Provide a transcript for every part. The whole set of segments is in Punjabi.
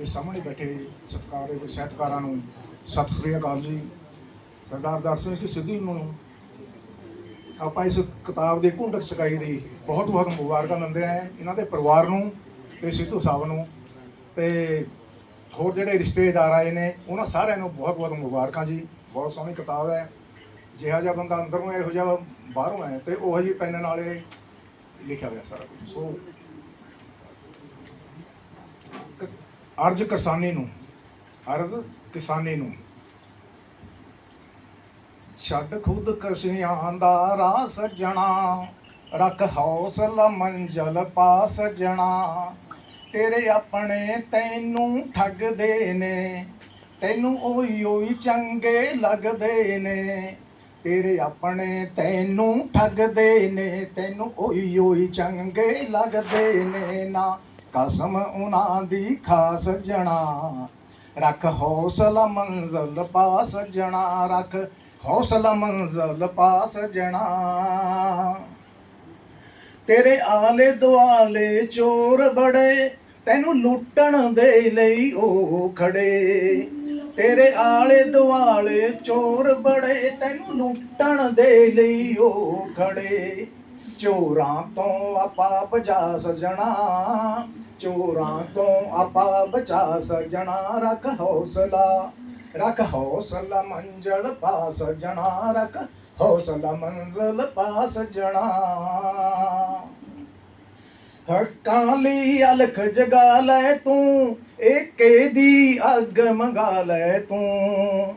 ਇਹ ਸਾਹਮਣੇ ਬੈਠੇ ਸਤਿਕਾਰਯੋਗ ਸਾਹਿਤਕਾਰਾਂ ਨੂੰ ਸਤਿ ਸ੍ਰੀ ਅਕਾਲ ਜੀ। ਸਰਦਾਰ ਦਰਸ਼ਨ ਸਿੰਘ ਸਿੱਧੂ ਨੂੰ ਆਪਾਂ ਇਸ ਕਿਤਾਬ ਦੀ ਘੁੰਡਕ ਸਕਾਈ ਦੀ ਬਹੁਤ ਬਹੁਤ ਮੁਬਾਰਕਾਂ ਦਿੰਦੇ ਆ ਇਹਨਾਂ ਦੇ ਪਰਿਵਾਰ ਨੂੰ ਤੇ ਸਿੱਧੂ ਸਾਹਿਬ ਨੂੰ ਤੇ ਹੋਰ ਜਿਹੜੇ ਰਿਸ਼ਤੇਦਾਰ ਆਏ ਨੇ, ਉਹਨਾਂ ਸਾਰਿਆਂ ਨੂੰ ਬਹੁਤ ਬਹੁਤ ਮੁਬਾਰਕਾਂ ਜੀ। ਬਹੁਤ ਸੋਹਣੀ ਕਿਤਾਬ ਹੈ। ਜਿਹਾ ਜਿਹਾ ਬੰਦਾ ਅੰਦਰੋਂ ਇਹੋ ਜਿਹਾ ਬਾਹਰੋਂ ਹੈ ਤੇ ਉਹ ਜਿਹੀ ਪੈਨ ਨਾਲ ਲਿਖਿਆ ਹੋਇਆ ਸਾਰਾ ਕੁਝ। ਸੋ ਕ- ਅਰਜ਼ ਕਿਸਾਨੀ ਨੂੰ, ਅਰਜ਼ ਕਿਸਾਨੀ ਨੂੰ। ਛੱਡ ਖੁਦ ਕਸ਼ੀਆਂ ਦਾ ਰਾਹ ਸੱਜਣਾ, ਰੱਖ ਹੌਸਲਾ ਮੰਜ਼ਲ ਪਾ ਸੱਜਣਾ। ਤੇਰੇ ਆਪਣੇ ਤੈਨੂੰ ਠੱਗਦੇ ਨੇ, ਤੈਨੂੰ ਉਹੀ ਉਹੀ ਚੰਗੇ ਲੱਗਦੇ ਨੇ। ਤੇਰੇ ਆਪਣੇ ਤੈਨੂੰ ਠੱਗਦੇ ਨੇ, ਤੈਨੂੰ ਉਹੀ ਉਹੀ ਚੰਗੇ ਲੱਗਦੇ ਨੇ। ਨਾ ਕਸਮ ਉਹਨਾਂ ਦੀ ਖਾਸ ਜਣਾ। ਰੱਖ ਹੌਸਲਾ ਮੰਜ਼ਲ ਪਾ ਸਜਣਾ ਰੱਖ ਹੌਸਲਾ ਮੰਜ਼ਲ ਪਾ ਸਜਣਾ ਤੇਰੇ ਆਲੇ ਦੁਆਲੇ ਚੋਰ ਬੜੇ, ਤੈਨੂੰ ਲੁੱਟਣ ਦੇ ਲਈ ਉਹ ਖੜੇ। ਤੇਰੇ ਆਲੇ ਦੁਆਲੇ ਚੋਰ ਬੜੇ, ਤੈਨੂੰ ਲੁੱਟਣ ਦੇ ਲਈ ਉਹ ਖੜੇ। ਚੋਰਾਂ ਤੋਂ ਆਪਾ ਬਚਾ ਸਜਣਾ। ਚੋਰਾਂ ਤੋਂ ਆਪਾ ਬਚਾ ਸਜਣਾ। ਰੱਖ ਹੌਸਲਾ ਰੱਖ ਹੌਸਲਾ ਮੰਜ਼ਲ ਪਾ ਸਜਣਾ। ਰੱਖ ਹੌਸਲਾ ਮੰਜ਼ਲ ਪਾ ਸਜਣਾ। ਹੱਕਾਂ ਲਈ ਅਲਖ ਜਗਾ ਲੈ ਤੂੰ, ਏਕੇ ਦੀ ਅੱਗ ਮੰਗਾ ਲੈ ਤੂੰ।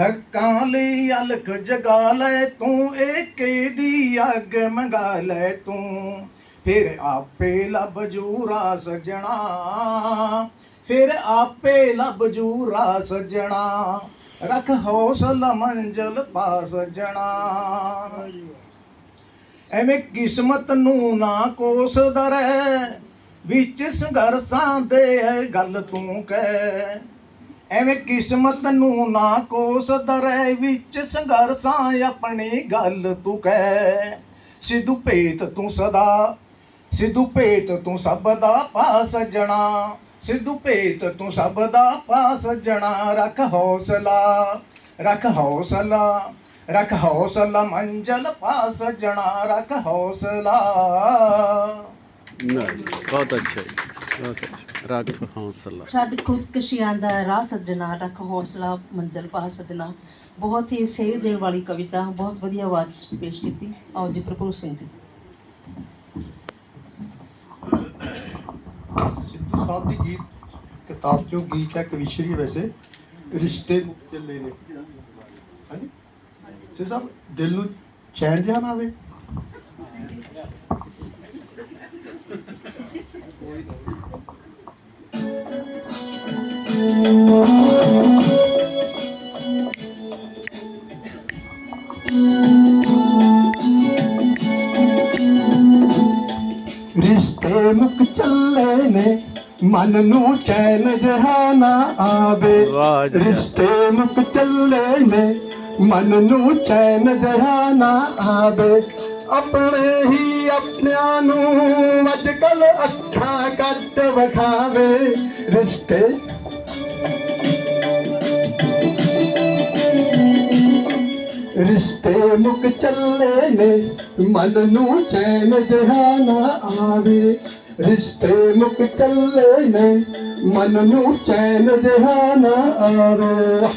ਹੱਕਾਂ ਲਈ ਅਲਖ ਜਗਾ ਲੈ ਤੂੰ, ਏਕੇ ਦੀ ਅੱਗ ਮੰਗਾ ਲੈ ਤੂੰ। ਫਿਰ ਆਪੇ ਲੱਭ ਜੂਰਾ ਸਜਣਾ, ਫਿਰ ਆਪੇ ਲੱਭ ਜੂਰਾ ਸਜਣਾ, ਰੱਖ ਹੌਸਲਾ ਮੰਜ਼ਲ ਪਾ ਸਜਣਾ। ਐਵੇਂ ਕਿਸਮਤ ਨੂੰ ਨਾ ਕੋਸਦਾ ਰਹਿ ਵਿੱਚ ਸੰਘਰਸ਼ਾਂ ਦੇ ਇਹ ਗੱਲ ਤੂੰ ਕਹਿ। ਐਵੇਂ ਕਿਸਮਤ ਨੂੰ ਨਾ ਕੋਸਦਾ ਰਹਿ ਵਿੱਚ ਸੰਘਰਸ਼ਾਂ ਆਪਣੀ ਗੱਲ ਤੂੰ ਕਹਿ। ਸਿੱਧੂ ਭੇਤ ਤੂੰ ਸਦਾ ਸਿੱਧੂ ਭੇਤ ਤੂੰ ਸਭ ਦਾ ਪਾ ਸਜਣਾ ਸਿੱਧੂ ਭੇਤ ਤੂੰ ਸਭ ਦਾ ਪਾ ਸਜਣਾ ਰੱਖ ਹੌਸਲਾ ਰੱਖ ਹੌਸਲਾ ਰੱਖ ਹੌਸਲਾ ਮੰਜ਼ਲ ਪਾ ਸਜਣਾ ਰੱਖ ਹੌਸਲਾ। ਨਾ ਜੀ, ਬਹੁਤ ਅੱਛਾ ਜੀ ਬਹੁਤ ਅੱਛਾ। ਰੱਖ ਹੌਸਲਾ। ਛੱਡ ਖੁਦਕਸ਼ੀਆਂ ਦਾ ਰਾਹ ਸੱਜਣਾ ਰੱਖ ਹੌਸਲਾ ਮੰਜ਼ਲ ਪਾ ਸੱਜਣਾ। ਬਹੁਤ ਹੀ ਸੇਧ ਦੇਣ ਵਾਲੀ ਕਵਿਤਾ ਬਹੁਤ ਵਧੀਆ ਆਵਾਜ਼ ਪੇਸ਼ ਕੀਤੀ। ਆਓ ਜੀ ਪ੍ਰਭੂ ਸਿੰਘ ਜੀ ਸਿੱਧੂ ਸਾਹਿਬ ਦੀ ਗੀਤ, ਕਿਤਾਬ ਚੋਂ ਗੀਤ ਹੈ ਕਵਿਸ਼ਰੀ ਵੈਸੇ, ਰਿਸ਼ਤੇ ਮੁੱਕ ਚੱਲੇ ਨੇ। ਹਾਂਜੀ? ਸਿੱਧੂ ਸਾਹਿਬ, ਦਿਲ ਨੂੰ ਚੈਨ ਜਿਹਾ ਆਵੇ। ਰਿਸ਼ਤੇ ਮੁੱਕ ਚੱਲੇ ਨੇ। ਮਨ ਨੂੰ ਚੈਨ ਜਿਹਾ ਨਾ ਆਵੇ। ਰਿਸ਼ਤੇ ਮੁੱਕ ਚੱਲੇ ਨੇ ਮਨ ਨੂੰ ਚੈਨ ਜਿਹਾ ਨਾ ਆਵੇ। ਆਪਣੇ ਹੀ ਆਪਣਿਆਂ ਨੂੰ ਅੱਜ ਕੱਲ ਅੱਖਾਂ ਕੱਟ ਵਿਖਾਵੇ। ਰਿਸ਼ਤੇ ਰਿਸ਼ਤੇ ਮੁੱਕ ਚੱਲੇ ਨੇ ਮਨ ਨੂੰ ਚੈਨ ਜਿਹਾ ਨਾ ਆਵੇ। ਰਿਸ਼ਤੇ ਮੁਕ ਚੱਲੇ ਨੇ, ਮਨ ਨੂੰ ਚੈਨ ਜਿਹਾ ਨਾ ਆਵੇ।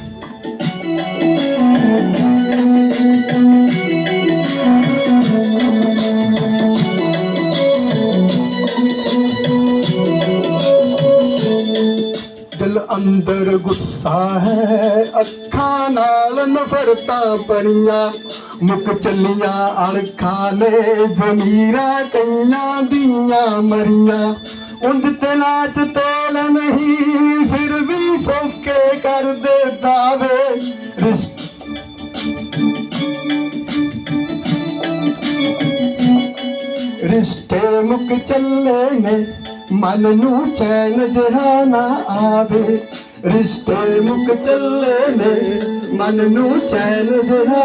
ਦਿਲ ਅੰਦਰ ਗੁੱਸਾ ਹੈ, ਅੱਖਾਂ ਨਾਲ ਨਫ਼ਰਤਾਂ ਪਰੀਆਂ ਮੁੱਕ ਚੱਲੀਆਂ ਅਣਖਾਂ ਨੇ ਜ਼ਮੀਰਾਂ ਕਈਆਂ ਦੀਆਂ ਮਰੀਆਂ ਉਂਝ ਤੇ ਨਾਚ ਤੇਲ ਨਹੀਂ ਫਿਰ ਵੀ ਫੋਕੇ ਕਰਦੇ ਦਾਵੇ ਰਿਸ਼ਤੇ ਰਿਸ਼ਤੇ ਮੁੱਕ ਚੱਲੇ ਨੇ ਮਨ ਨੂੰ ਚੈਨ ਜਿਹਾ ਨਾ ਆਵੇ ਰਿਸ਼ਤੇ ਮੁੱਕ ਚੱਲੇ ਨੇ ਮਨ ਨੂੰ ਚੈਨ ਜਿਹਾ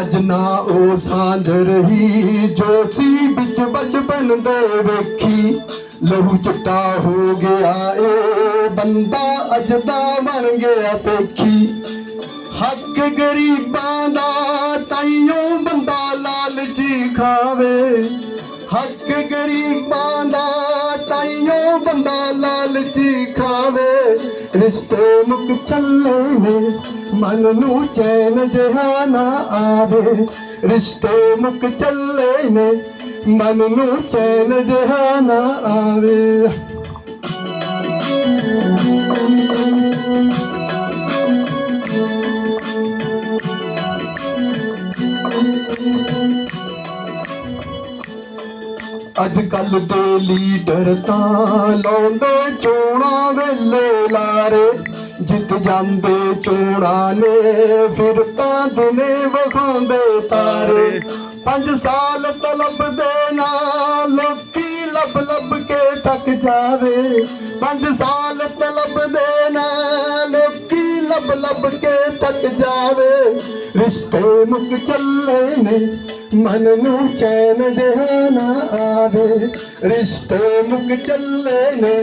ਅੱਜ ਨਾ ਉਹ ਸਾਂਝ ਰਹੀ, ਜੋ ਸੀ ਵਿੱਚ ਬਚਪਨ ਦੇ ਵੇਖੀ। ਲਹੂ ਚਿੱਟਾ ਹੋ ਗਿਆ ਏ, ਬੰਦਾ ਅੱਜ ਦਾ ਬਣ ਗਿਆ ਪੇਖੀ। ਹੱਕ ਗਰੀਬਾਂ ਦਾ ਤਾਈਓ ਬੰਦਾ ਲਾਲਚੀ ਖਾਵੇ। ਹੱਕ ਗਰੀਬਾਂ ਦਾ ਤਾਈਓ ਬੰਦਾ ਲਾਲਚੀ रिश्ते मुख में मन नू चैन जहाना आवे। रिश्ते रिश्ते मुख में मन नू चैन जहाना आवे। ਅੱਜ ਕੱਲ ਦੇ ਲੀਡਰ ਤਾਂ ਲਾਉਂਦੇ ਚੋਣਾ ਵੇਲੇ ਲਾਰੇ ਜਿੱਤ ਜਾਂਦੇ ਚੋਣਾ ਨੇ ਫਿਰ ਤਾਂ ਦਿਨੇ ਵਿਖਾਉਂਦੇ ਤਾਰੇ। ਪੰਜ ਸਾਲ ਤਲਬ ਦੇ ਨਾਲ ਲੋਕੀ ਲੱਭ ਲੱਭ ਕੇ ਥੱਕ ਜਾਵੇ। ਪੰਜ ਸਾਲ ਤਲਬ ਦੇ ਨਾਲ ਲੋਕੀ ਲੱਭ ਲੱਭ ਕੇ ਥੱਕ ਜਾਵੇ ਰਿਸ਼ਤੇ ਮੁੱਕ ਚੱਲੇ ਨੇ ਮਨ ਨੂੰ ਚੈਨ ਜਿਹਾ ਨਾ ਆਵੇ ਰਿਸ਼ਤੇ ਮੁੱਕ ਚੱਲੇ ਨੇ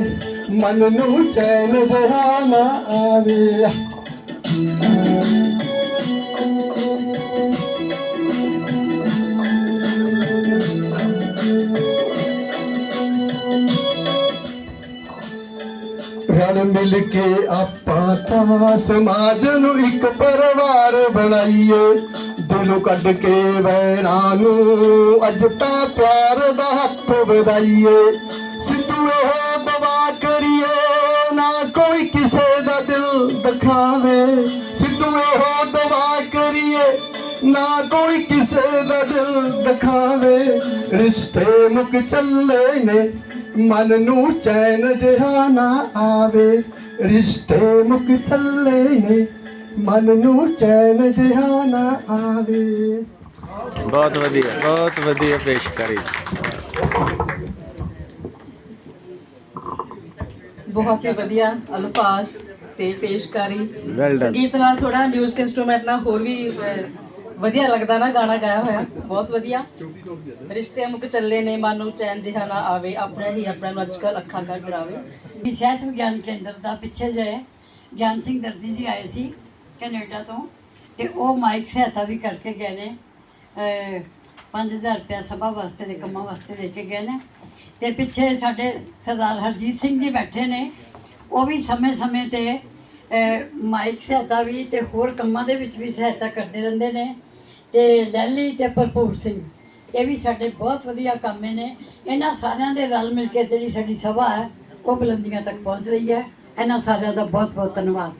ਮਨ ਨੂੰ ਮਿਲ ਕੇ ਆਪਾਂ ਤਾਂ ਸਮਾਜ ਨੂੰ ਇੱਕ ਪਰਿਵਾਰ ਬਣਾਈਏ। ਦਿਲੋਂ ਕੱਢ ਕੇ ਵੈਰਾਂ ਨੂੰ ਅੱਜ ਤਾਂ ਪਿਆਰ ਦਾ ਹੱਥ ਵਧਾਈਏ। ਸਿੱਧੂ ਇਹੋ ਦਵਾ ਕਰੀਏ, ਨਾ ਕੋਈ ਕਿਸੇ ਦਾ ਦਿਲ ਦਿਖਾਵੇ। ਸਿੱਧੂ ਇਹੋ ਦਵਾ ਕਰੀਏ, ਨਾ ਕੋਈ ਕਿਸੇ ਦਾ ਦਿਲ ਦਿਖਾਵੇ। ਰਿਸ਼ਤੇ ਮੁੱਕ ਚੱਲੇ ਨੇ ਮਨ ਨੂੰ ਚੈਨ ਜਿਹਾ ਨਾ ਆਵੇ ਰਿਸ਼ਤੇ ਮੁੱਕ ਚੱਲੇ ਨੇ। ਮਨ ਨੂੰ ਚੈਨ ਜਿਹਾ ਨਾ ਆਵੇ। ਬਹੁਤ ਵਧੀਆ ਬਹੁਤ ਵਧੀਆ ਪੇਸ਼ਕਾਰੀ ਬਹੁਤ ਹੀ ਵਧੀਆ ਅਲਫਾਜ਼ ਤੇ ਪੇਸ਼ਕਾਰੀ. ਸੰਗੀਤ ਨਾਲ ਥੋੜਾ ਮਿਊਜ਼ਿਕ ਇਨਸਟਰੂਮੈਂਟ ਨਾਲ ਹੋਰ ਵੀ ਵਧੀਆ ਲੱਗਦਾ ਨਾ ਗਾਣਾ ਗਾਇਆ ਹੋਇਆ। ਬਹੁਤ ਵਧੀਆ। ਰਿਸ਼ਤੇ ਮੁੱਕ ਚੱਲੇ ਨੇ, ਮਨ ਨੂੰ ਚੈਨ ਜਿਹਾ ਨਾ ਆਵੇ, ਆਪਣਾ ਹੀ ਆਪਣਾ ਨੂੰ ਅੱਜਕੱਲ ਅੱਖਾਂ ਕਰ ਕਰਾਵੇ ਸਿਹਤ ਵਿਗਿਆਨ ਕੇਂਦਰ ਦਾ ਪਿੱਛੇ ਜੇ ਗਿਆਨ ਸਿੰਘ ਦਰਦੀ ਜੀ ਆਏ ਸੀ ਕੈਨੇਡਾ ਤੋਂ ਤੇ ਉਹ ਮਾਈਕ ਸਹਾਇਤਾ ਵੀ ਕਰਕੇ ਗਏ ਨੇ। ਅਹ 5000 ਰੁਪਇਆ ਸਭਾ ਵਾਸਤੇ ਦੇ ਕੰਮਾਂ ਵਾਸਤੇ ਦੇ ਕੇ ਗਏ ਨੇ। ਤੇ ਪਿੱਛੇ ਸਾਡੇ ਸਰਦਾਰ ਹਰਜੀਤ ਸਿੰਘ ਜੀ ਬੈਠੇ ਨੇ। ਉਹ ਵੀ ਸਮੇਂ-ਸਮੇਂ ਤੇ ਅਹ ਮਾਈਕ ਸਹਾਇਤਾ ਵੀ ਤੇ ਹੋਰ ਕੰਮਾਂ ਦੇ ਵਿੱਚ ਵੀ ਸਹਾਇਤਾ ਕਰਦੇ ਰਹਿੰਦੇ ਨੇ ਤੇ ਲੈਲੀ ਤੇ ਭਰਪੂਰ ਸਿੰਘ, ਇਹ ਵੀ ਸਾਡੇ ਬਹੁਤ ਵਧੀਆ ਕਾਮੇ ਨੇ। ਇਹਨਾਂ ਸਾਰਿਆਂ ਦੇ ਰਲ ਮਿਲ ਕੇ ਜਿਹੜੀ ਸਾਡੀ ਸਭਾ ਹੈ, ਉਹ ਬੁਲੰਦੀਆਂ ਤੱਕ ਪਹੁੰਚ ਰਹੀ ਹੈ। ਇਹਨਾਂ ਸਾਰਿਆਂ ਦਾ ਬਹੁਤ ਬਹੁਤ ਧੰਨਵਾਦ।